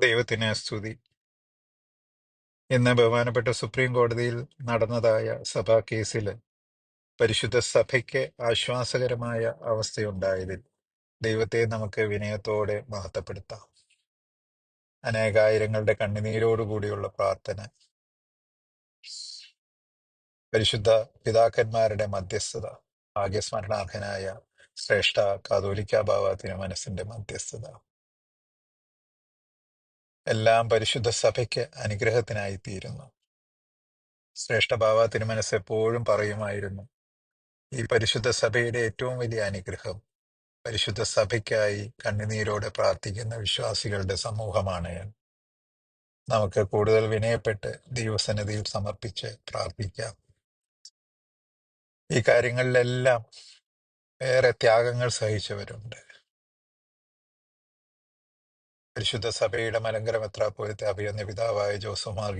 ദൈവത്തിന് സ്തുതി. ഇന്ന് ബഹുമാനപ്പെട്ട സുപ്രീം കോടതിയിൽ നടന്നതായ സഭാ കേസിൽ പരിശുദ്ധ സഭയ്ക്ക് ആശ്വാസകരമായ അവസ്ഥയുണ്ടായതിൽ ദൈവത്തെ നമുക്ക് വിനയത്തോടെ മഹത്വപ്പെടുത്താം. അനേകായിരങ്ങളുടെ കണ്ണുനീരോടുകൂടിയുള്ള പ്രാർത്ഥന. പരിശുദ്ധ പിതാക്കന്മാരുടെ മധ്യസ്ഥത ഭാഗ്യസ്മരണാർഹനായ ശ്രേഷ്ഠ കാതോലിക്ക തിരുമനസിന്റെ മധ്യസ്ഥത. എല്ലാം പരിശുദ്ധ സഭയ്ക്ക് അനുഗ്രഹത്തിനായി തീരുന്നു ശ്രേഷ്ഠ ബാവ തിരുമനസ് എപ്പോഴും പറയുമായിരുന്നു ഈ പരിശുദ്ധ സഭയുടെ ഏറ്റവും വലിയ അനുഗ്രഹം പരിശുദ്ധ സഭയ്ക്കായി കണ്ണുനീരോടെ പ്രാർത്ഥിക്കുന്ന വിശ്വാസികളുടെ സമൂഹമാണ് നമുക്ക് കൂടുതൽ വിനയപ്പെട്ട് ദൈവസന്നിധിയിൽ സമർപ്പിച്ച് പ്രാർത്ഥിക്കാം. ഈ കാര്യങ്ങളിലെല്ലാം ഏറെ ത്യാഗങ്ങൾ സഹിച്ചവരുണ്ട്. പരിശുദ്ധ സഭയുടെ മലങ്കര മെത്രാപ്പോലത്തെ അഭിയന്ന പിതാവായ ജോസഫ് മാർ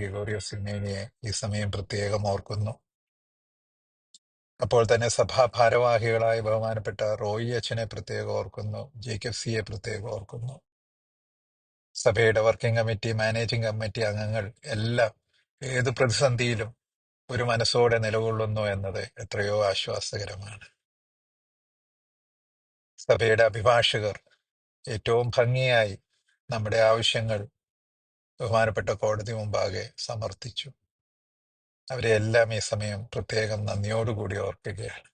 സിന്നേനിയെ ഈ സമയം പ്രത്യേകം ഓർക്കുന്നു. അപ്പോൾ തന്നെ സഭാ ഭാരവാഹികളായ ബഹുമാനപ്പെട്ട റോയി അച്ഛനെ പ്രത്യേകം ഓർക്കുന്നു ജേക്കബ് സിയെ പ്രത്യേകം ഓർക്കുന്നു. സഭയുടെ വർക്കിംഗ് കമ്മിറ്റി മാനേജിംഗ് കമ്മിറ്റി അംഗങ്ങൾ എല്ലാം ഏത് പ്രതിസന്ധിയിലും ഒരു മനസ്സോടെ നിലകൊള്ളുന്നു എന്നത് എത്രയോ ആശ്വാസകരമാണ്. സഭയുടെ അഭിഭാഷകർ ഏറ്റവും ഭംഗിയായി നമ്മുടെ ആവശ്യങ്ങൾ ബഹുമാനപ്പെട്ട കോടതി മുമ്പാകെ സമർത്ഥിച്ചു അവരെ എല്ലാം ഈ സമയം പ്രത്യേകം നന്ദിയോടുകൂടി ഓർക്കുകയാണ്.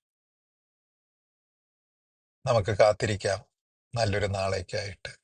നമുക്ക് കാത്തിരിക്കാം. നല്ലൊരു നാളേക്കായിട്ട്.